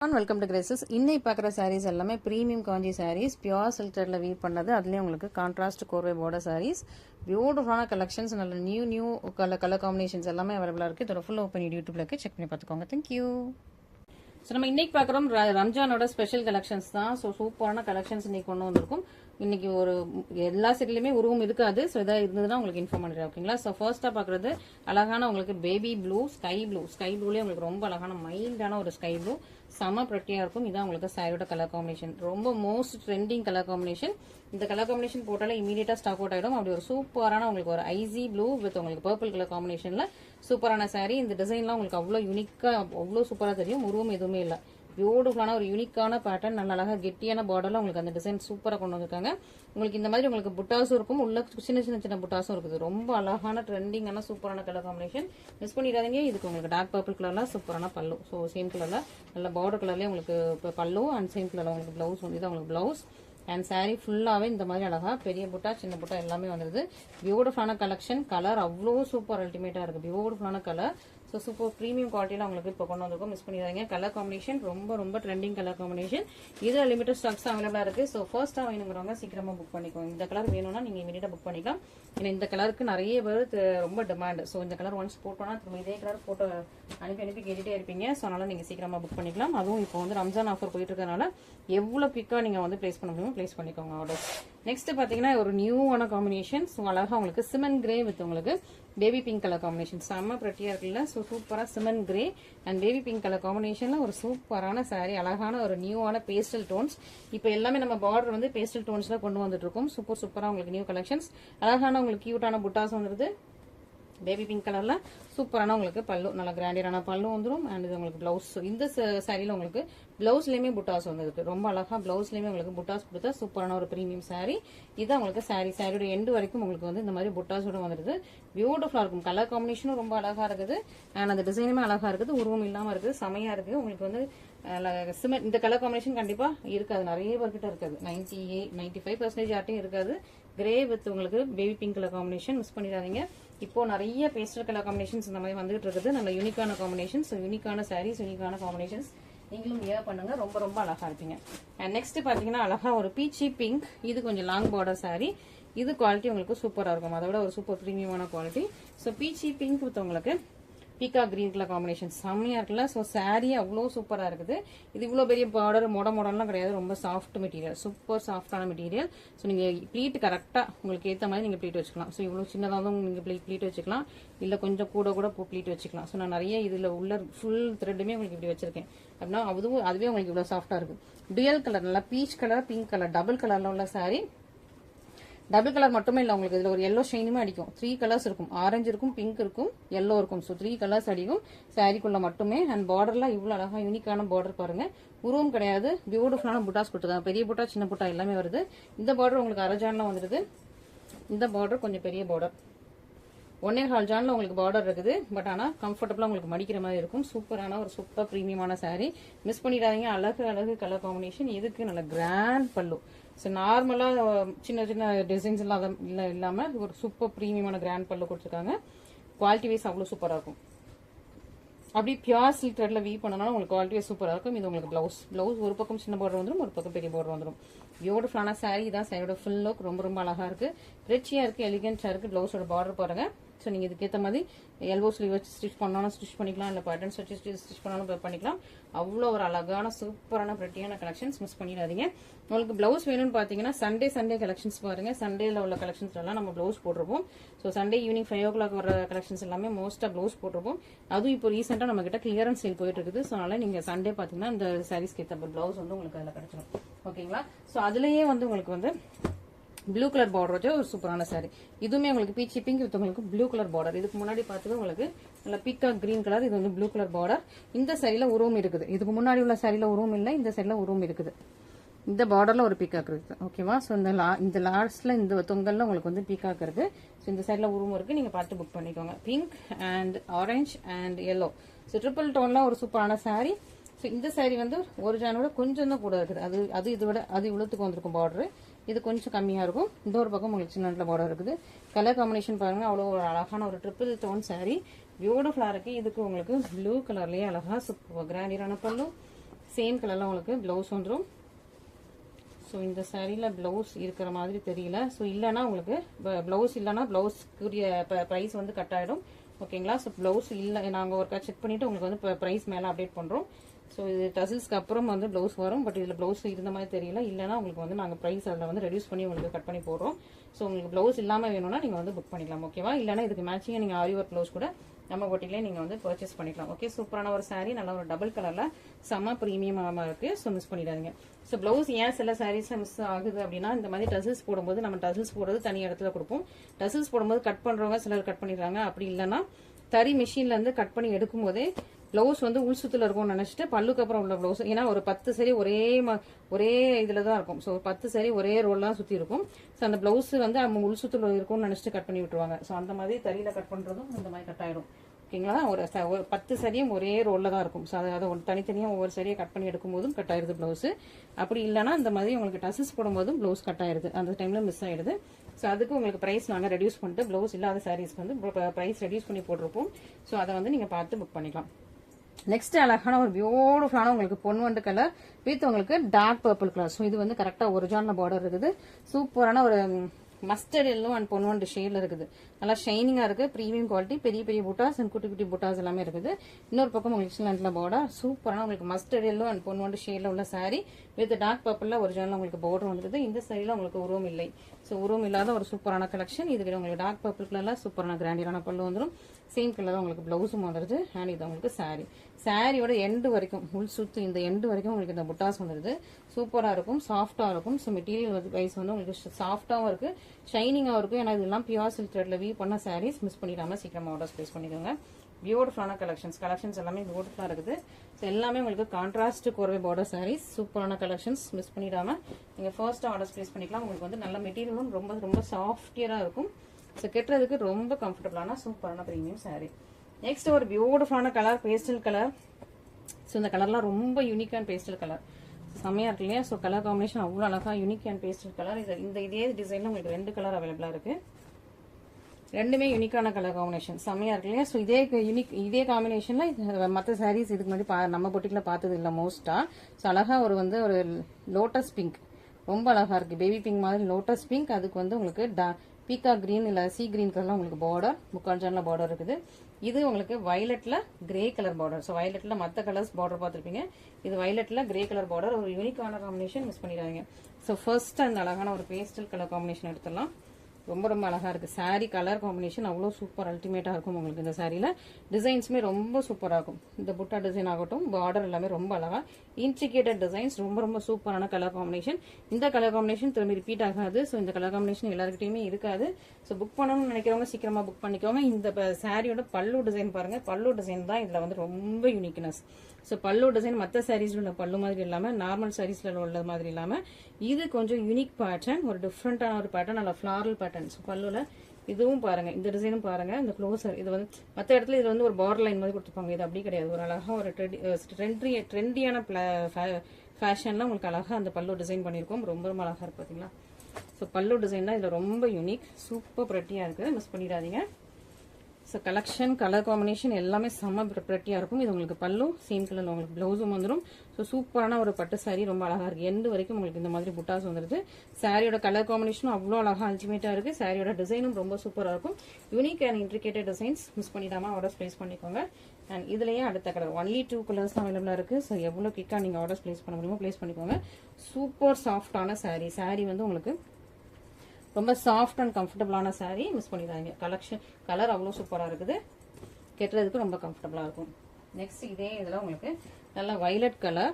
Welcome to Graces இன்னைக்கு பார்க்குற sarees எல்லாமே ப்ரீமியம் காஞ்சி சாரீஸ் பியூர் சில்டரில் வீர் பண்ணது. அதுலேயும் உங்களுக்கு கான்ட்ராஸ்ட் கோர்வை போர்டர் சாரீஸ் பியூட்டிஃபுல்லான கலெக்ஷன்ஸ் நல்ல new new colour colour combinations எல்லாமே அவைலபிளாக இருக்குது இதோட ஃபுல் ஓப்பன் யூடியூப்ல செக் பண்ணி பார்த்துக்கோங்க. தேங்க்யூ ஸோ நம்ம இன்னைக்கு பார்க்குறோம் ரம்ஜானோட ஸ்பெஷல் கலெக்ஷன்ஸ் தான். ஸோ சூப்பரான கலெக்ஷன்ஸ் இன்னைக்கு கொண்டு வந்திருக்கும். இன்னைக்கு ஒரு எல்லா செட்லையுமே உருவம் இருக்காது. ஸோ இதாக இருந்ததுன்னா உங்களுக்கு இன்ஃபார்ம் பண்ணிடுறேன். ஓகேங்களா? ஸோ ஃபர்ஸ்ட்டாக பார்க்குறது அழகான உங்களுக்கு baby blue sky blue sky ப்ளூலேயே உங்களுக்கு ரொம்ப அழகான மைல்டான ஒரு ஸ்கை ப்ளூ செம ப்ரெட்டியாக இருக்கும். இதான் உங்களுக்கு சாரியோட கலர் காம்பினேஷன் ரொம்ப மோஸ்ட் ட்ரெண்டிங் கலர் காம்பினேஷன் இந்த கலர் காம்பினேஷன் போட்டாலே இமீடியட்டாக ஸ்டாக் அவுட் ஆகிடும் அப்படி ஒரு சூப்பரான உங்களுக்கு ஒரு ஐசி ப்ளூ வித் உங்களுக்கு பர்பிள் கலர் காம்பினேஷனில் சூப்பரான சாரீ இந்த டிசைன்லாம் உங்களுக்கு அவ்வளோ யூனிக்காக அவ்வளோ சூப்பராக தெரியும். உருவம் எதுவுமே இல்லை. பியூட்டிஃபுல்லான ஒரு யூனிக்கான பேட்டர்ன் நல்ல அழகாக கெட்டியான பார்டரில் உங்களுக்கு அந்த டிசைன் சூப்பராக கொண்டு வந்திருக்காங்க. உங்களுக்கு இந்த மாதிரி உங்களுக்கு புட்டாஸும் இருக்கும். உள்ள சின்ன சின்ன சின்ன புட்டாஸும் இருக்குது. ரொம்ப அழகான ட்ரெண்டிங்கான சூப்பரான கலர் காம்பினேஷன் மிஸ் பண்ணிடாதீங்க. இதுக்கு உங்களுக்கு டார்க் பர்பிள் கலரில் சூப்பரான பல்லு. ஸோ சேம் கலரில் நல்ல பார்டர் கலர்லேயே உங்களுக்கு இப்போ பல்லு அண்ட் சேம் கலரில் உங்களுக்கு ப்ளவுஸ் வந்து உங்களுக்கு ப்ளவுஸ் அண்ட் சாரீ ஃபுல்லாகவே இந்த மாதிரி அழகாக பெரிய புட்டா சின்ன புட்டா எல்லாமே வந்துருது. பியூட்டிஃபுல்லான கலெக்ஷன் கலர் அவ்வளோ சூப்பர் அல்டிமேட்டாக இருக்குது பியூட்டிஃபுல்லான கலர் ஸோ சூப்பர் ப்ரீமியம் குவாலிட்டியில் உங்களுக்கு இப்போ கொண்டு வந்திருக்கோம். மிஸ் பண்ணிடுறாங்க கலர் காம்பினேஷன் ரொம்ப ரொம்ப ட்ரெண்டிங் கலர் காம்பினேஷன் இதில் லிமிடெட் ஸ்டாக்ஸ் அவைலபிளாக இருக்குது ஸோ ஃபர்ஸ்ட்டாக வேணுங்கிறவங்க சீக்கிரமாக புக் பண்ணிக்கோங்க. இந்த கலர் வேணும்னா நீங்கள் இமீடியட்டாக புக் பண்ணிக்கலாம். ஏன்னா இந்த கலருக்கு நிறைய பேர் ரொம்ப டிமாண்ட் ஸோ இந்த கலர் ஒன்ஸ் போட்டோன்னா திரும்ப இதே கலர் ஃபோட்டோ அனுப்பி அனுப்பி கேட்டுகிட்டே இருப்பீங்க. ஸோ அதனால் நீங்கள் சீக்கிரமாக புக் பண்ணிக்கலாம். அதுவும் இப்போ வந்து ரம்ஜான் ஆஃபர் போயிட்டு இருக்கறனால எவ்வளோ குயிக்காக நீங்கள் வந்து ப்ளேஸ் பண்ண முடியுமோ ப்ளேஸ் பண்ணிக்கோங்க ஆர்டர் நெக்ஸ்ட் பார்த்தீங்கன்னா ஒரு நியூவான காம்பினேஷன்ஸ் அழகாக உங்களுக்கு சிமன் கிரே வித் உங்களுக்கு பேபி பிங்க் கலர் காம்பினேஷன் செம்ம ப்ரெட்டியாக இருக்குல்ல? ஸோ சூப்பராக cement grey and baby pink colour காம்பினேஷனில் ஒரு சூப்பரான saree அழகான ஒரு நியூவான பேஸ்டல் டோன்ஸ் இப்போ எல்லாமே நம்ம பார்டர் வந்து பேஸ்டல் டோன்ஸில் கொண்டு வந்துட்டு இருக்கோம். சூப்பர் சூப்பராக உங்களுக்கு நியூ கலெக்ஷன்ஸ் அழகான உங்களுக்கு கியூட்டான புட்டாஸ் வந்துருது. பேபி பிங்க் கலர்ல சூப்பரான உங்களுக்கு பல்லு நல்லா கிராண்டியரான பல்லு வந்துடும் அண்ட் இது உங்களுக்கு பிளவுஸ் இந்த சாரியில உங்களுக்கு பிளவுஸ்லயுமே புட்டாஸ் வந்துருக்கு. ரொம்ப அழகா பிளவுஸ்லயுமே உங்களுக்கு புட்டாஸ் கொடுத்தா சூப்பரான ஒரு ப்ரீமியம் சாரி இது உங்களுக்கு சாரி சாரியோட எண்டு வரைக்கும் உங்களுக்கு வந்து இந்த மாதிரி புட்டாஸோட வந்துருது. பியூட்டிஃபுல்லா இருக்கும். கலர் காம்பினேஷனும் ரொம்ப அழகா இருக்குது. அண்ட் அந்த டிசைனுமே அழகா இருக்குது. உருவம் இல்லாம இருக்குது. செமையா இருக்கு உங்களுக்கு வந்து சிமெண்ட் இந்த கலர் காம்பினேஷன் கண்டிப்பா இருக்காது. நிறைய பேர்கிட்ட இருக்காது. Ninety eight ninety five percentage யார்ட்டையும் இருக்காது. கிரே வித் உங்களுக்கு baby pink colour combination miss பண்ணிடாதீங்க. இப்போ நிறைய பேஸ்டல் கலர் காம்பினேஷன்ஸ் இந்த மாதிரி வந்துகிட்டு இருக்குது. நல்ல யூனிக்கான காம்பினேஷன்ஸ் யூனிக்கான சாரீஸ் யூனிக்கான காம்பினேஷன்ஸ் நீங்களும் வியர் பண்ணுங்க. ரொம்ப ரொம்ப அழகா இருப்பீங்க. அண்ட் நெக்ஸ்ட் பாத்தீங்கன்னா அழகா ஒரு பீச்சி பிங்க் இது கொஞ்சம் லாங் பார்டர் saree. இது குவாலிட்டி உங்களுக்கு சூப்பரா இருக்கும். அதோட ஒரு super ப்ரீமியமான quality so peachy pink with உங்களுக்கு பீக்கா கிரீன் கலர் காம்பினேஷன் செம்மையா இருக்குல்ல? ஸோ சாரீ அவ்வளோ சூப்பராக இருக்குது. இது இவ்வளோ பெரிய பார்டர் மொட மொடலாம் கிடையாது. ரொம்ப சாஃப்ட் மெட்டீரியல் சூப்பர் சாஃப்டான மெட்டீரியல் ஸோ நீங்கள் ப்ளீட் கரெக்டாக உங்களுக்கு ஏற்ற மாதிரி நீங்கள் ப்ளீட் வச்சுக்கலாம். ஸோ இவ்வளோ சின்னதாக நீங்கள் ப்ளீட் ப்ளீட் வச்சுக்கலாம். இல்லை கொஞ்சம் கூட கூட ப்ளீட் வச்சுக்கலாம். ஸோ நான் நிறைய இதில் உள்ள ஃபுல் த்ரெட்டுமே உங்களுக்கு இப்படி வச்சிருக்கேன். அப்படின்னா அதுவும் அதுவே உங்களுக்கு இவ்வளோ சாஃப்டாக இருக்குது டுயல் கலர் நல்லா peach colour pink colour double கலரில் உள்ள சாரீ டபுள் கலர் மட்டுமே இல்லை உங்களுக்கு. இதில் ஒரு எல்லோ ஷைனுமே அடிக்கும். த்ரீ கலர்ஸ் இருக்கும். ஆரஞ்சு இருக்கும் பிங்க் இருக்கும் எல்லோ இருக்கும். ஸோ த்ரீ கலர்ஸ் அடிக்கும். சாரிக்குள்ள மட்டுமே. அண்ட் பார்டர்லாம் இவ்வளோ அழகாக யூனிக்கான பார்டர் பாருங்க. உருவம் கிடையாது. பியூட்டிஃபுல்லான புட்டாஸ் கொடுத்துருக்காங்க பெரிய புட்டா சின்ன புட்டா எல்லாமே வருது. இந்த பார்டர் உங்களுக்கு அரஜான்ல வந்துடுது இந்த பார்டர் கொஞ்சம் பெரிய பார்டர் ஒன்னே கால் ஜான்ல உங்களுக்கு பார்டர் இருக்குது. பட் ஆனால் கம்ஃபர்டபுளாக உங்களுக்கு மடிக்கிற மாதிரி இருக்கும். சூப்பரான ஒரு சூப்பர் ப்ரீமியமான சாரீ மிஸ் பண்ணிடாதீங்க. அழகு அழகு கலர் காம்பினேஷன் இதுக்கு நல்ல கிராண்ட் பல்லு. ஸோ நார்மலாக சின்ன சின்ன டிசைன்ஸ் இல்லாத இல்லை இல்லாமல் ஒரு சூப்பர் ப்ரீமியமான கிராண்ட் பல்லு கொடுத்துருக்காங்க. குவாலிட்டி வைஸ் அவ்வளோ சூப்பராக இருக்கும். அப்படி பியூர் சில்க் த்ரெட்ல வீ பண்ணனால உங்களுக்கு குவாலிட்டியே சூப்பராக இருக்கும். இது உங்களுக்கு பிளவுஸ் பிளவுஸ் ஒரு பக்கம் சின்ன பார்டர் வந்துடும் ஒரு பக்கம் பெரிய பார்டர் வந்துடும் பியூட்டிஃபுல்லான saree. தான் சாரியோட ஃபுல் லுக் ரொம்ப ரொம்ப அழகாக இருக்கு. ரிச்சியாக இருக்கு எலிகன்ஸா இருக்கு. பிளவுஸோட பார்டர் பாருங்கள் ஸோ நீங்கள் இதுக்கேற்ற மாதிரி எல்போ ஸ்லீவ் வச்சு ஸ்டிச் பண்ணாலும் ஸ்டிச் பண்ணிக்கலாம். இல்லை பட்டன்ஸ் வச்சு ஸ்டிச் பண்ணாலும் பண்ணிக்கலாம். அவ்வளோ ஒரு அழகான சூப்பரான ப்ரெட்டியான கலெக்ஷன்ஸ் மிஸ் பண்ணிடாதீங்க. உங்களுக்கு ப்ளவுஸ் வேணும்னு பார்த்தீங்கன்னா சண்டே சண்டே கலெக்ஷன்ஸ் பாருங்கள் சண்டேல உள்ள கலெக்ஷன்ஸ்லாம் நம்ம ப்ளவுஸ் போட்டிருப்போம். So Sunday evening five o'clock வர கலெக்ஷன்ஸ் எல்லாமே மோஸ்ட்டாக ப்ளவுஸ் போட்டிருப்போம். அதுவும் இப்போ ரீசெண்டாக நம்ம கிளியரன்ஸ் சேல் போயிட்டு இருக்குது. ஸோ அதனால் நீங்கள் சண்டே பார்த்தீங்கன்னா இந்த சாரீஸ்க்கு ஏற்ற ப்ளவுஸ் வந்து உங்களுக்கு அதில் கிடச்சிடும் ஓகேங்களா ஸோ அதுலேயே வந்து உங்களுக்கு வந்து ப்ளூ கலர் பார்டர் வச்சா ஒரு சூப்பரான saree. இதுவுமே உங்களுக்கு பீச்சி பிங்க் வித் உங்களுக்கு ப்ளூ கலர் பார்டர் இதுக்கு முன்னாடி பார்த்துட்டு உங்களுக்கு நல்லா பீக்கா கிரீன் கலர் இது வந்து ப்ளூ கலர் பார்டர் இந்த சரியில உருவம் இருக்குது. இதுக்கு முன்னாடி உள்ள சரியில உருவம் இல்லை இந்த சைடில் உருவம் இருக்குது. இந்த பார்டரில் ஒரு பீக்காக் இருக்குது ஓகேவா ஸோ இந்த லா இந்த லாஸ்ட்ல இந்த தொங்கலில் உங்களுக்கு வந்து பீக்காக் இருக்குது ஸோ இந்த சைடில் உருவம் இருக்குது நீங்கள் பார்த்து புக் பண்ணிக்கோங்க. Pink and orange and yellow so triple டோன்லாம் ஒரு சூப்பரான சாரீ ஸோ இந்த சாரீ வந்து ஒரு ஜானோட கொஞ்சம் தான் கூட இருக்குது. அது அது இதை விட அது இவ்வளோத்துக்கு வந்திருக்கும் பார்டரு இது கொஞ்சம் கம்மியாக இருக்கும். இந்த ஒரு பக்கம் உங்களுக்கு சின்ன பார்டர் இருக்குது. கலர் காம்பினேஷன் பாருங்கள் அவ்வளோ ஒரு அழகான ஒரு ட்ரிப்பிள் டோன் saree. பியூட்டிஃபுல்லாக இருக்குது இதுக்கு உங்களுக்கு ப்ளூ கலர்லேயே அழகாக சூப்பர் கிராண்டியரான பல்லு. சேம் கலரில் உங்களுக்கு ப்ளவுஸ் வந்துடும் ஸோ இந்த சாரியில் ப்ளவுஸ் இருக்கிற மாதிரி தெரியல. ஸோ இல்லைன்னா உங்களுக்கு ப்ளவுஸ் இல்லைன்னா ப்ளவுஸ்க்குரிய ப்ரைஸ் வந்து கட் ஆகிடும் ஓகேங்களா ஸோ ப்ளவுஸ் இல்லை நாங்கள் ஒருக்கா செக் பண்ணிவிட்டு உங்களுக்கு வந்து ப்ரைஸ் மேலே அப்டேட் பண்ணுறோம் ஸோ இது டசில்ஸ்க்கு அப்புறம் வந்து ப்ளவுஸ் வரும் பட் இதில் ப்ளவுஸ் இருந்த மாதிரி தெரியல. இல்லைனா உங்களுக்கு வந்து நாங்கள் ப்ரைஸ் அதில் வந்து ரெடியூஸ் பண்ணி உங்களுக்கு கட் பண்ணி போடுறோம். ஸோ உங்களுக்கு ப்ளவுஸ் இல்லாமல் வேணும்னா நீங்கள் வந்து புக் பண்ணிக்கலாம் ஓகேவா இல்லைனா இதுக்கு மேட்சிங்காக நீங்கள் ஆரி ஒர்க் ப்ளவுஸ் கூட நம்ம போட்டிலே நீங்கள் வந்து பர்ச்சேஸ் பண்ணிக்கலாம் ஓகே சூப்பரான ஒரு சாரீ நல்ல ஒரு டபுள் கலரில் செம்ம ப்ரீமியமாக இருக்குது ஸோ மிஸ் பண்ணிடாதீங்க. ஸோ ப்ளவுஸ் ஏன் சில சாரீஸில் மிஸ் ஆகுது அப்படின்னா இந்த மாதிரி டசில்ஸ் போடும்போது நம்ம டசில்ஸ் போடுறது தனி இடத்துல கொடுப்போம். டசில்ஸ் போடும்போது கட் பண்ணுறவங்க சிலர் கட் பண்ணிடுறாங்க. அப்படி இல்லைன்னா தறி மிஷின்லேருந்து கட் பண்ணி எடுக்கும் போதே ப்ளவுஸ் வந்து உள் சுத்துல இருக்கும்னு நினைச்சிட்டு பல்லுக்கு அப்புறம் உள்ள ப்ளவுஸ் ஏன்னா ஒரு பத்து சரி ஒரே ம- ஒரே இதுல தான் இருக்கும் ஸோ பத்து சரி ஒரே ரோல்லாம் சுற்றி சுத்தி இருக்கும். ஸோ அந்த ப்ளவுஸ் வந்து நம்ம உள் சுத்துல இருக்கும்னு நினைச்சிட்டு கட் பண்ணி விட்டுருவாங்க. ஸோ அந்த மாதிரி தறியில கட் பண்றதும் இந்த மாதிரி கட் ஆயிடும். ஓகேங்களா? ஒரு ச- ஒரு பத்து சரியும் ஒரே ரோல்ல தான் இருக்கும். ஸோ அதை அதை தனித்தனியாக ஒவ்வொரு சரியை கட் பண்ணி எடுக்கும்போதும் கட் ஆயிருது ப்ளவுஸு அப்படி இல்லைன்னா இந்த மாதிரி உங்களுக்கு டசஸ் போடும்போதும் ப்ளவுஸ் கட் ஆயிருது. அந்த டைம்ல மிஸ் ஆயிடுது. ஸோ அதுக்கு உங்களுக்கு ப்ரைஸ் நாங்கள் ரெடியூஸ் பண்ணிட்டு ப்ளவுஸ் இல்லாத சாரீஸ்க்கு வந்து ப்ரைஸ் ரெடியூஸ் பண்ணி போட்டிருப்போம். ஸோ அதை வந்து நீங்கள் பார்த்து புக் பண்ணிக்கலாம். நெக்ஸ்ட் அழகான ஒரு பியூட்டிஃபுல்லான உங்களுக்கு பொன் பொன்வண்டு கலர் வித் உங்களுக்கு டார்க் பர்பிள் கலர் ஸோ இது வந்து கரெக்டாக ஒரிஜினல் பார்டர் இருக்குது. சூப்பரான ஒரு மஸ்டர்ட் எல்லோ அண்ட் பொன்வண்டு ஷேடில் இருக்குது. நல்லா ஷைனிங்காக இருக்குது ப்ரீமியம் குவாலிட்டி பெரிய பெரிய புட்டாஸ் அண்ட் குட்டி குட்டி புட்டாஸ் எல்லாமே இருக்குது. இன்னொரு பக்கம் உங்களுக்கு எக்ஸலண்ட்ல பார்டர் சூப்பரான உங்களுக்கு மஸ்டர்ட் எல்லோ அண்ட் பொன்வண்டு ஷேடில் உள்ள சாரி வித் டார்க் பர்பிளில் ஒரிஜினல் உங்களுக்கு பார்டர் வந்துருக்குது இந்த சைடில் உங்களுக்கு உருவம் இல்லை. ஸோ உருவம் இல்லாத ஒரு சூப்பரான கலெக்ஷன் இது உங்களுக்கு டார்க் பர்பிள் கலரில் சூப்பரான கிராண்டியரான பல்லு வந்துடும் சேம் கலர் உங்களுக்கு ப்ளவுஸும் வந்துடுது அண்ட் இது உங்களுக்கு saree. சாரியோட எண்டு வரைக்கும் உள் சுத்து இந்த எண்டு வரைக்கும் உங்களுக்கு இந்த புட்டாஸ் வந்துடுது சூப்பராக இருக்கும் சாஃப்டாக இருக்கும். ஸோ மெட்டீரியல் வைஸ் வந்து உங்களுக்கு சாஃப்டாகவும் இருக்குது ஷைனிங்காகவும் இருக்கும் ஏன்னா இதெல்லாம் பியூர் சில்க் த்ரெட்டில் வியூ பண்ண சாரீஸ் மிஸ் பண்ணிடாம சீக்கிரமாக ஆர்டர்ஸ் ப்ளேஸ் பண்ணிக்கோங்க. பியூட்டிஃபுல்லான கலெக்ஷன்ஸ் கலெக்ஷன்ஸ் எல்லாமே பியூட்டிஃபுல்லாக இருக்குது. ஸோ எல்லாமே உங்களுக்கு கான்ட்ராஸ்ட் கோர்வை பார்டர் சாரீஸ் சூப்பரான கலெக்ஷன்ஸ் மிஸ் பண்ணிடாமல் நீங்கள் ஃபர்ஸ்ட் ஆர்டர்ஸ் ப்ளேஸ் பண்ணிக்கலாம். உங்களுக்கு வந்து நல்ல மெட்டீரியலும் ரொம்ப ரொம்ப சாஃப்டியராக இருக்கும். ஸோ கெட்டுறதுக்கு ரொம்ப கம்ஃபர்டபுளான சூப்பரான ப்ரீமியம் சாரீ நெக்ஸ்ட் ஒரு பியூட்டிஃபுல்லான கலர் பேஸ்டல் கலர் ஸோ இந்த கலர்லாம் ரொம்ப யூனிக் அண்ட் பேஸ்டல் கலர் செம்மையாக இருக்கு இல்லையா? ஸோ கலர் காம்பினேஷன் அவ்வளோ அழகா யூனிக் அண்ட் பேஸ்டல் கலர் இது இந்த இதே டிசைனில் உங்களுக்கு ரெண்டு கலர் அவைலபிளாக இருக்குது ரெண்டுமே யூனிக்கான கலர் காம்பினேஷன் செம்மையாக இருக்கு இல்லையா? ஸோ இதே யூனிக் இதே காம்பினேஷனில் மற்ற சாரீஸ் இதுக்கு முன்னாடி பா- நம்ம பொட்டிக்கில் பார்த்தது இல்லை மோஸ்ட்டாக ஸோ அழகாக ஒரு வந்து ஒரு லோட்டஸ் பிங்க் ரொம்ப அழகாக இருக்குது பேபி பிங்க் மாதிரி லோட்டஸ் பிங்க் அதுக்கு வந்து உங்களுக்கு பீக்கா கிரீன் இல்லை சி க்ரீன் கலர்ல உங்களுக்கு பார்டர் முக்கால் பார்டர் இருக்குது. இது உங்களுக்கு வயலட்டில் கிரே கலர் பார்டர் ஸோ வயலட்டில் மற்ற கலர்ஸ் பார்டர் பார்த்துருப்பீங்க. இது வயலட்டில் கிரே கலர் பார்டர் ஒரு யூனிக்கான காம்பினேஷன் மிஸ் பண்ணிடாதீங்க. ஸோ ஃபர்ஸ்ட் அந்த அழகான ஒரு பேஸ்டல் கலர் காம்பினேஷன் எடுத்துடலாம். ரொம்ப ரொம்ப அழகாக இருக்குது saree கலர் காம்பினேஷன் அவ்வளோ சூப்பர் அல்டிமேட்டாக இருக்கும் உங்களுக்கு இந்த சாரியில் டிசைன்ஸுமே ரொம்ப சூப்பராக இருக்கும். இந்த புட்டா டிசைன் ஆகட்டும் பார்டர் எல்லாமே ரொம்ப அழகா. இன்ட்ரிகேட்டட் டிசைன்ஸ் ரொம்ப ரொம்ப சூப்பரான கலர் காம்பினேஷன் இந்த கலர் காம்பினேஷன் திரும்பி ரிப்பீட் ஆகாது. ஸோ இந்த கலர் காம்பினேஷன் எல்லாருக்கிட்டையுமே இருக்காது. ஸோ புக் பண்ணணும்னு நினைக்கிறவங்க சீக்கிரமாக புக் பண்ணிக்கோங்க. இந்த சாரியோட பல்லு டிசைன் பாருங்கள் பல்லு டிசைன் தான் இதில் வந்து ரொம்ப யூனிக்னஸ் ஸோ பல்லு டிசைன் மற்ற சாரீஸ்ல உள்ள பல்லு மாதிரி இல்லாமல் நார்மல் சாரீஸில் உள்ள மாதிரி இல்லாமல் இது கொஞ்சம் யூனிக் பேட்டர்ன் ஒரு டிஃப்ரெண்ட்டான ஒரு பேட்டர்ன் நல்ல ஃப்ளாரல் பேட்டர்ன் ஸோ பல்லுல இதுவும் பாருங்கள் இந்த டிசைனும் பாருங்கள் இந்த க்ளோசர் இது வந்து மற்ற இடத்துல இது வந்து ஒரு பார்டர் லைன் மாதிரி கொடுத்துருப்பாங்க இது அப்படி கிடையாது. ஒரு அழகாக ஒரு ட்ரெண்டி ட்ரெண்டியான ஃபேஷனில் உங்களுக்கு அழகாக அந்த பல்லு டிசைன் பண்ணியிருக்கோம். ரொம்ப ரொம்ப அழகாக இருக்கு பார்த்தீங்களா ஸோ பல்லு டிசைன் தான் இதில் ரொம்ப யூனிக் சூப்பர் ப்ரெட்டியாக இருக்குது மிஸ் பண்ணிடாதீங்க. ஸோ கலெக்ஷன் கலர் காம்பினேஷன் எல்லாமே செம்ம ப்ரெட்டியாக இருக்கும். இது உங்களுக்கு பல்லும் சேம் கலரில் உங்களுக்கு ப்ளவுஸும் வந்துடும் ஸோ சூப்பரான ஒரு பட்டு சாரீ ரொம்ப அழகாக இருக்குது எண்டு வரைக்கும் உங்களுக்கு இந்த மாதிரி புட்டாஸ் வந்துருது. சாரியோட கலர் காம்பினேஷனும் அவ்வளோ அழகாக அல்டிமேட்டாக இருக்குது சாரியோட டிசைனும் ரொம்ப சூப்பராக இருக்கும். Unique and intricated designs miss பண்ணிடாமல் orders place பண்ணிக்கோங்க. அண்ட் இதுலேயே அடுத்த கலர் ஒன்லி டூ கலர்ஸ் தான் அவைலபிளாக இருக்குது ஸோ எவ்வளோ கிக்காக நீங்கள் ஆர்டர்ஸ் ப்ளேஸ் பண்ண முடியுமோ ப்ளேஸ் பண்ணிக்கோங்க. சூப்பர் சாஃப்டான சாரீ சாரீ வந்து உங்களுக்கு ரொம்ப சாஃப்ட் அண்ட் கம்ஃபர்டபுளான saree மிஸ் பண்ணிடாதீங்க. கலெக்ஷன் கலர் அவ்வளோ சூப்பராக இருக்குது. கெட்டுறதுக்கு ரொம்ப கம்ஃபர்டபுளாக இருக்கும். நெக்ஸ்ட் இதே இதில் உங்களுக்கு நல்ல violet colour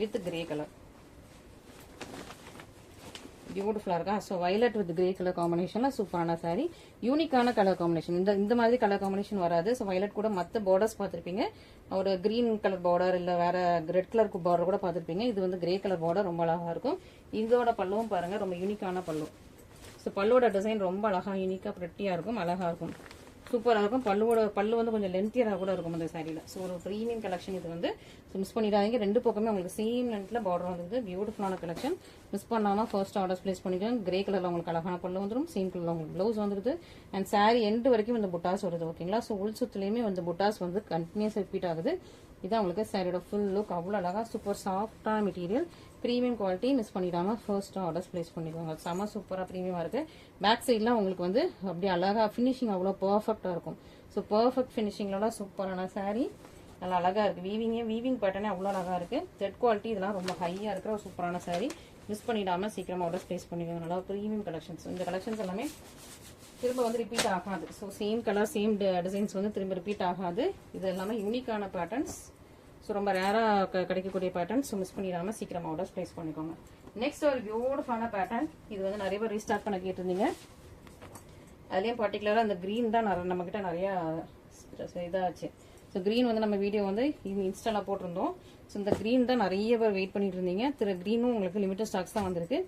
with grey colour பியூட்டிஃபுல்லாக இருக்கா? So violet with grey colour காம்பினேஷனில் சூப்பரான saree. யூனிக்கான கலர் காம்பினேஷன் இந்த இந்த மாதிரி கலர் காம்பினேஷன் வராது. ஸோ வைலட் கூட மற்ற பார்டர்ஸ் பார்த்துருப்பீங்க. ஒரு கிரீன் கலர் பார்டர் இல்லை வேற ரெட் கலர் பார்டர் கூட பார்த்துருப்பீங்க. இது வந்து கிரே கலர் பார்டர் ரொம்ப அழகாக இருக்கும். இதோட பல்லுவும் பாருங்கள் ரொம்ப யூனிக்கான பல்லு. ஸோ பல்லுவோட டிசைன் ரொம்ப அழகாக யூனிக்காக ப்ரெட்டியாக இருக்கும் அழகாக இருக்கும். சூப்பராக இருக்கும். பல்லுவோட பல்லு வந்து கொஞ்சம் லென்த்தியராக கூட இருக்கும் அந்த சாரியில் ஸோ ஒரு ப்ரீமியம் கலெக்ஷன் இது வந்து ஸோ மிஸ் பண்ணிடாதீங்க. ரெண்டு பக்கமே உங்களுக்கு சேம் லென்த்தில் பார்டர் வந்துருது பியூட்டிஃபுல்லான கலெக்ஷன் மிஸ் பண்ணாமல் ஃபர்ஸ்ட் ஆர்டர்ஸ் ப்ளேஸ் பண்ணிக்கலாம். கிரே கலரில் உங்களுக்கு அழகான பல்லு வந்துடும் சேம் கலரில் உங்களுக்கு ப்ளவுஸ் வந்துருது. அண்ட் சாரி எண்டு வரைக்கும் இந்த புட்டாஸ் வருது ஓகேங்களா ஸோ உள் சுத்துலேயுமே வந்து புட்டாஸ் வந்து கண்டினியூஸ் ரிப்பீட் ஆகுது. இதான் உங்களுக்கு சாரியோட ஃபுல் லுக் அவ்வளோ அழகாக சூப்பர் சாஃப்டான மெட்டீரியல் ப்ரீமியம் குவாலிட்டி மிஸ் பண்ணிடாமல் ஃபர்ஸ்ட் ஆர்டர்ஸ் ப்ளேஸ் பண்ணிக்கோங்க செம சூப்பராக ப்ரீமியமாக இருக்குது பேக் சைட்லாம் உங்களுக்கு வந்து அப்படியே அழகாக ஃபினிஷிங் அவ்வளோ பர்ஃபெக்டாக இருக்கும். ஸோ பர்ஃபெக்ட் ஃபினிஷிங்கோட சூப்பரான சாரீ நல்லா அழகாக இருக்குது வீவிங்கே வீவிங் பேட்டர்னே அவ்வளோ அழகாக இருக்குது ஜெட் குவாலிட்டி இதெல்லாம் ரொம்ப ஹையாக இருக்கிற ஒரு சூப்பரான சாரீ மிஸ் பண்ணிடாம சீக்கிரமாக ஆர்டர்ஸ் ப்ளேஸ் பண்ணிக்கோங்க நல்லா ப்ரீமியம் கலெக்ஷன்ஸ் இந்த கலெக்ஷன்ஸ் எல்லாமே திரும்ப வந்து ரிப்பீட் ஆகாது. So same colour same designs வந்து திரும்ப ரிப்பீட் ஆகாது. இது எல்லாமே யூனிக்கான பேட்டர்ன்ஸ் ஸோ ரொம்ப ரேராக கிடைக்கக்கூடிய பேட்டர்ன் ஸோ மிஸ் பண்ணிடாமல் சீக்கிரமாக ஆர்டர்ஸ் ப்ளேஸ் பண்ணிக்கோங்க. நெக்ஸ்ட் ஒரு பியூட்டிஃபான பேட்டர்ன் இது வந்து நிறைய பேர் ரீஸ்டார்ட் பண்ண கேட்டிருந்தீங்க. அதுலேயும் பர்டிகுலராக அந்த க்ரீன் தான் நிறைய நம்மக்கிட்ட நிறையா இதாச்சு. ஸோ க்ரீன் வந்து நம்ம வீடியோ வந்து இன்ஸ்டாவில் போட்டிருந்தோம். ஸோ இந்த க்ரீன் தான் நிறைய பேர் வெயிட் பண்ணிட்டு இருந்தீங்க. திரு க்ரீனும் உங்களுக்கு லிமிட்டட் ஸ்டாக்ஸ் தான் வந்திருக்கு.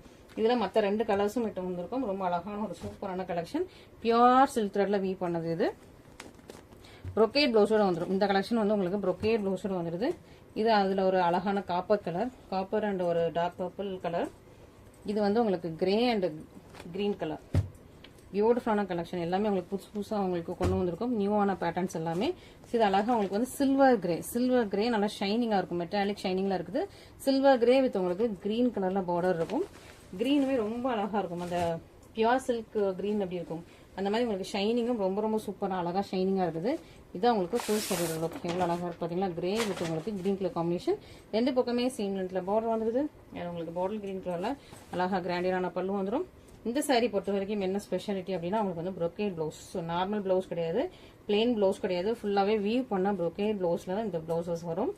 இதில் மற்ற ரெண்டு கலர்ஸும் இட்டு வந்திருக்கும். ரொம்ப அழகான ஒரு சூப்பரான கலெக்ஷன் பியூர் சில்க் த்ரெட்டில் வீ பண்ணது இது. ப்ரொக்கேட் ப்ளவுஸோடு வந்துடும் இந்த கலெக்ஷன் வந்து உங்களுக்கு ப்ரொக்கேட் ப்ளவுஸோடு வந்துடுது இது அதில் ஒரு அழகான காப்பர் கலர் காப்பர் அண்ட் ஒரு டார்க் பர்பிள் கலர் இது வந்து உங்களுக்கு கிரே அண்ட் கிரீன் கலர் பியூட்டிஃபுல்லான கலெக்ஷன் எல்லாமே உங்களுக்கு புதுசு புதுசாக உங்களுக்கு கொண்டு வந்திருக்கும். நியூவான பேட்டர்ன்ஸ் எல்லாமே. இது அழகாக உங்களுக்கு வந்து சில்வர் கிரே சில்வர் கிரே நல்லா ஷைனிங்காக இருக்கும். மெட்டாலிக் ஷைனிங்லாம் இருக்குது. சில்வர் கிரே வித் உங்களுக்கு கிரீன் கலரில் பார்டர் இருக்கும். க்ரீனுமே ரொம்ப அழகாக இருக்கும். அந்த பியூர் சில்க் க்ரீன் அப்படி இருக்கும். அந்த மாதிரி உங்களுக்கு ஷைனிங்கும் ரொம்ப ரொம்ப சூப்பராக அழகாக ஷைனிங்காக இருக்குது. இதான் உங்களுக்கு ஃபுல் சைடு லுக் எவ்வளோ அழகாக இருக்கு பார்த்தீங்களா கிரே வித் உங்களுக்கு க்ரீன் கலர் காம்பினேஷன் ரெண்டு பக்கமே சேம் லென்த்தில் பார்டர் வந்துருது. உங்களுக்கு பார்டர் க்ரீன் கலரில் அழகாக கிராண்டியரான பல்லு வந்துடும் இந்த சாரீ பொறுத்த வரைக்கும் என்ன ஸ்பெஷாலிட்டி அப்படின்னா உங்களுக்கு வந்து brocade blouse so normal blouse கிடையாது. பிளெயின் ப்ளவுஸ் கிடையாது. ஃபுல்லாகவே வீவ் பண்ண ப்ரொக்கேட் ப்ளவுஸில் தான் இந்த ப்ளவுசஸ் வரும்.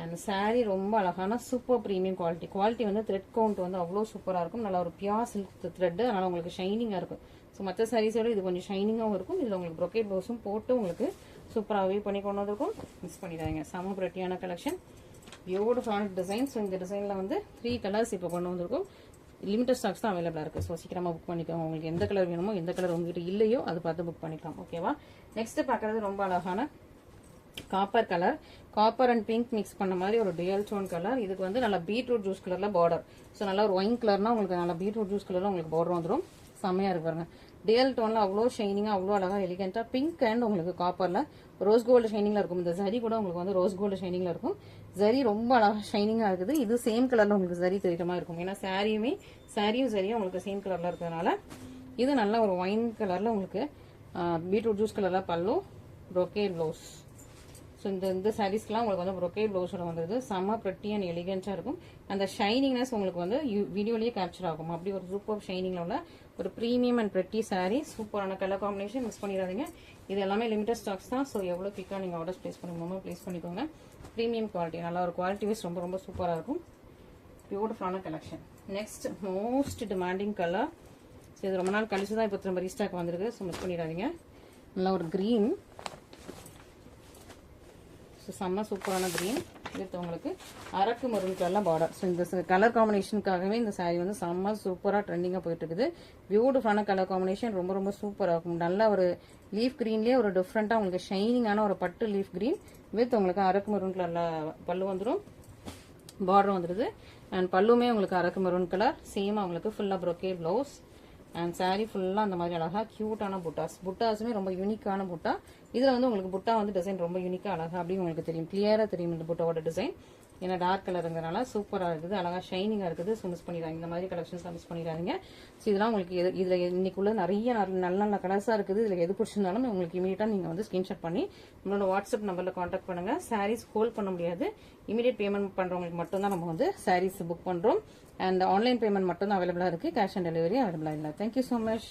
அண்ட் சாரீ ரொம்ப அழகான சூப்பர் ப்ரீமியம் குவாலிட்டி குவாலிட்டி வந்து த்ரெட் கவுண்ட் வந்து அவ்வளோ சூப்பராக இருக்கும். நல்லா ஒரு பியா சில்க் த்ரெட் அதனால் உங்களுக்கு ஷைனிங்காக இருக்கும். ஸோ மற்ற சாரீஸோட இது கொஞ்சம் ஷைனிங்காகவும் இருக்கும். இதில் உங்களுக்கு ப்ரொக்கேட் ப்ளவுஸும் போட்டு உங்களுக்கு சூப்பராகவே பண்ணி கொண்டு வந்திருக்கும் மிஸ் பண்ணிடாதீங்க. செம பிரட்டியான கலெக்ஷன் பியூட்டிஃபுல்லான டிசைன் ஸோ இந்த டிசைனில் வந்து த்ரீ கலர்ஸ் இப்போ கொண்டு வந்திருக்கும். லிமிட்டட் ஸ்டாக்ஸ் தான் அவைலபிளாக இருக்குது ஸோ சீக்கிரமாக புக் பண்ணிக்கோங்க. உங்களுக்கு எந்த கலர் வேணுமோ எந்த கலர் உங்ககிட்ட இல்லையோ அதை பார்த்து புக் பண்ணிக்கலாம். ஓகேவா நெக்ஸ்ட் பார்க்குறது ரொம்ப அழகான copper colour copper and pink mix பண்ண மாதிரி ஒரு டேல் டோன் கலர் இதுக்கு வந்து நல்லா பீட்ரூட் ஜூஸ் கலரில் பார்டர் ஸோ நல்லா ஒரு ஒயின் கலர்னா உங்களுக்கு நல்லா பீட்ரூட் ஜூஸ் கலரில் உங்களுக்கு பார்டர் வந்துடும் செம்மையாக இருக்கு பாருங்க. டியல் டோனில் அவ்வளோ ஷைனிங்காக அவ்வளோ அழகாக எலிகெண்ட்டாக பிங்க் அண்ட் உங்களுக்கு காப்பரில் ரோஸ் கோல்டு ஷைனிங்கில் இருக்கும். இந்த ஜரி கூட உங்களுக்கு வந்து ரோஸ் கோல்டு ஷைனிங்கில் இருக்கும். ஜரி ரொம்ப அழகாக ஷைனிங்காக இருக்குது. இது சேம் கலரில் உங்களுக்கு ஜரி தெரியுற மாதிரி இருக்கும். ஏன்னா சாரியுமே சாரியும் சரியும் உங்களுக்கு சேம் கலரில் இருக்கிறதுனால இது நல்ல ஒரு ஒயின் கலரில் உங்களுக்கு பீட்ரூட் ஜூஸ் கலரில் பல்லு brocade ப்ளவுஸ் ஸோ இந்த இந்த சாரீஸ்க்குலாம் உங்களுக்கு வந்து ப்ரொக்கே ப்ளவுஸோட வந்துருது செம்ம ப்ரெட்டி அண்ட் எலிகென்ட்டாக இருக்கும். அந்த ஷைனிங்னஸ் உங்களுக்கு வந்து வீடியோலேயே கேப்சர் ஆகும். அப்படி ஒரு சூப்பர் ஷைனிங்கில் உள்ள ஒரு ப்ரீமியம் அண்ட் ப்ரெட்டி சாரீ சூப்பரான கலர் காம்பினேஷன் மிஸ் பண்ணிடாதீங்க. இது எல்லாமே லிமிட்டட் ஸ்டாக்ஸ் தான். ஸோ எவ்வளோ குயிக்காக நீங்கள் ஆர்டர்ஸ் ப்ளேஸ் பண்ணணுமோ ப்ளேஸ் பண்ணிக்கோங்க. ப்ரீமியம் குவாலிட்டி நல்லா ஒரு குவாலிட்டி வைஸ் ரொம்ப ரொம்ப சூப்பராக இருக்கும். பியூட்டிஃபுல்லான collection next most demanding colour so இது ரொம்ப நாள் கழிச்சு தான் இப்போ திரும்ப ரீஸ்டாக் வந்திருக்கு. ஸோ மிஸ் பண்ணிடாதீங்க. நல்லா ஒரு க்ரீன் ஸோ செம்ம சூப்பரான க்ரீன் வித் உங்களுக்கு அரக்கு மருன் கலர்லாம் பார்டர் ஸோ இந்த கலர் காம்பினேஷனுக்காகவே இந்த saree வந்து செம்ம சூப்பராக ட்ரெண்டிங்காக போயிட்டு இருக்குது பியூட்டிஃபுல்லான கலர் காம்பினேஷன் ரொம்ப ரொம்ப சூப்பராக இருக்கும். நல்ல ஒரு லீஃப் க்ரீன்லேயே ஒரு டிஃப்ரெண்ட்டாக உங்களுக்கு ஷைனிங்கான ஒரு பட்டு லீஃப் க்ரீன் வித் உங்களுக்கு அரக்கு மருன் கலரில் பல்லு வந்துடும் பார்டர் வந்துடுது அண்ட் பல்லுமே உங்களுக்கு அரக்கு மெரூன் கலர் சேமாக உங்களுக்கு ஃபுல்லாக ப்ரொக்கே ப்ளவுஸ் அண்ட் saree ஃபுல்லாக அந்த மாதிரி அழகாக க்யூட்டான புட்டாஸ். புட்டாஸுமே ரொம்ப யூனிக்கான புட்டா. இதில் வந்து உங்களுக்கு புட்டா வந்து டிசைன் ரொம்ப யூனிக்காக அழகாக அப்படின்னு உங்களுக்கு தெரியும். கிளியராக தெரியும் இந்த புட்டாவோட டிசைன் ஏன்னா டார்க் கலருங்கிறனால சூப்பராக இருக்குது. அழகாக ஷைனிங்காக இருக்குது. ஸோ மிஸ் பண்ணிடுறாங்க இந்த மாதிரி கலெக்ஷன்ஸ்லாம் மிஸ் பண்ணிடுறாங்க ஸோ இதெல்லாம் உங்களுக்கு எது இதில் இன்னைக்குள்ள நிறைய நல்ல நல்ல நல்ல கலர்ஸாக இருக்குது. இதில் எது பிடிச்சிருந்தாலும் உங்களுக்கு இமீடியட்டாக நீங்கள் வந்து ஸ்க்ரீன்ஷாட் பண்ணி நம்மளோட வாட்ஸ்அப் நம்பரில் காண்டாக்ட் பண்ணுங்கள் சாரீஸ் ஹோல்ட் பண்ண முடியாது. இமீடியட் பேமெண்ட் பண்ணுறவங்களுக்கு மட்டும்தான் நம்ம வந்து சாரீஸ் புக் பண்ணுறோம் அண்ட் ஆன்லைன் பேமெண்ட் மட்டும் தான் அவைலபிளாக இருக்குது கேஷ் ஆன் டெலிவரி அவைலபிளாக இல்லை. Thank you so much